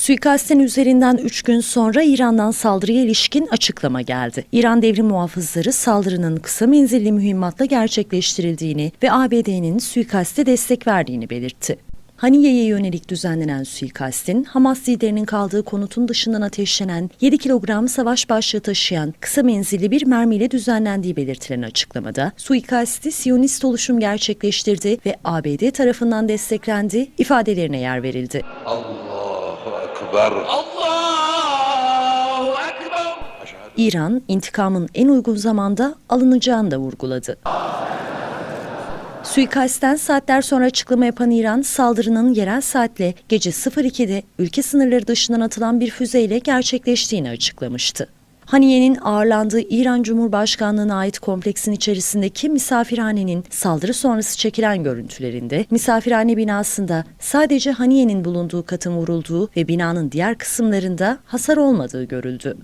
Suikastin üzerinden 3 gün sonra İran'dan saldırıya ilişkin açıklama geldi. İran devrim muhafızları saldırının kısa menzilli mühimmatla gerçekleştirildiğini ve ABD'nin suikaste destek verdiğini belirtti. Haniye'ye yönelik düzenlenen suikastin, Hamas liderinin kaldığı konutun dışından ateşlenen 7 kilogram savaş başlığı taşıyan kısa menzilli bir mermiyle düzenlendiği belirtilen açıklamada, suikasti Siyonist oluşum gerçekleştirdi ve ABD tarafından desteklendi ifadelerine yer verildi. Allahu Ekber. Allahu Ekber. İran, intikamın en uygun zamanda alınacağını da vurguladı. Suikastten saatler sonra açıklama yapan İran, saldırının yerel saatle gece 02'de ülke sınırları dışından atılan bir füzeyle gerçekleştiğini açıklamıştı. Haniye'nin ağırlandığı İran Cumhurbaşkanlığı'na ait kompleksin içerisindeki misafirhanenin saldırı sonrası çekilen görüntülerinde misafirhane binasında sadece Haniye'nin bulunduğu katın vurulduğu ve binanın diğer kısımlarında hasar olmadığı görüldü.